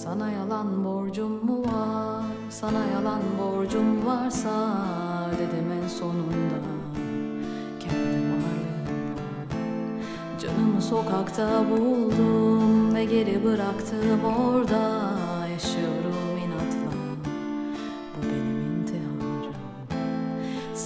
Sana yalan borcum mu var? Sana yalan borcum varsa dedim en sonunda. Kendi varlığımla Canımı sokakta buldum ve geri bıraktım orada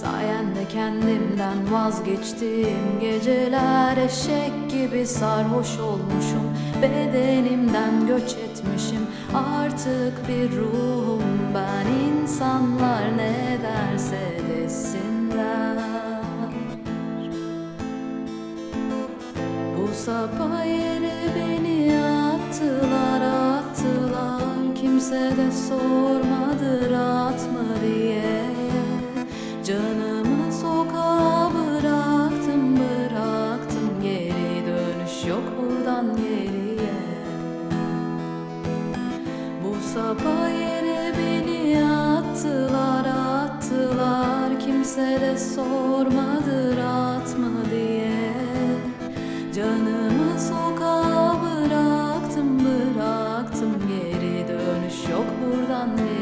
Sayende kendimden vazgeçtim. Geceler eşek gibi sarhoş olmuşum. Bedenimden göç etmişim. Artık bir ruhum. Ben insanlar ne derse desinler. Bu sabah geriye. Bu sabah yere beni attılar attılar. Kimse de sormadı rahat mı diye. Canımı sokağa bıraktım bıraktım. Geri dönüş yok buradan geriye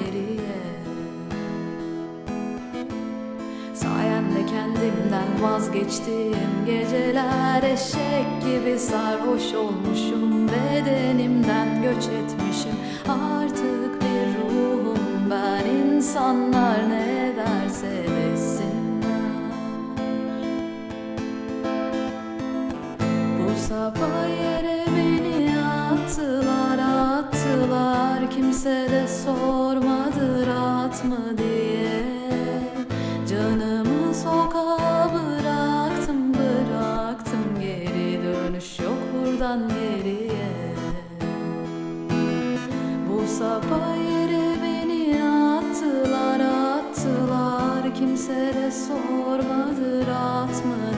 kendimden vazgeçtim Geceler eşek gibi sarhoş olmuşum Bedenimden göç etmişim. Artık bir ruhum ben insanlar ne derse desinler. Bu sabah yere beni attılar attılar. Kimse de sormadı rahat mı diye buradan geriye. Bu sabah yere beni attılar attılar Kimse de sormadı rahat mı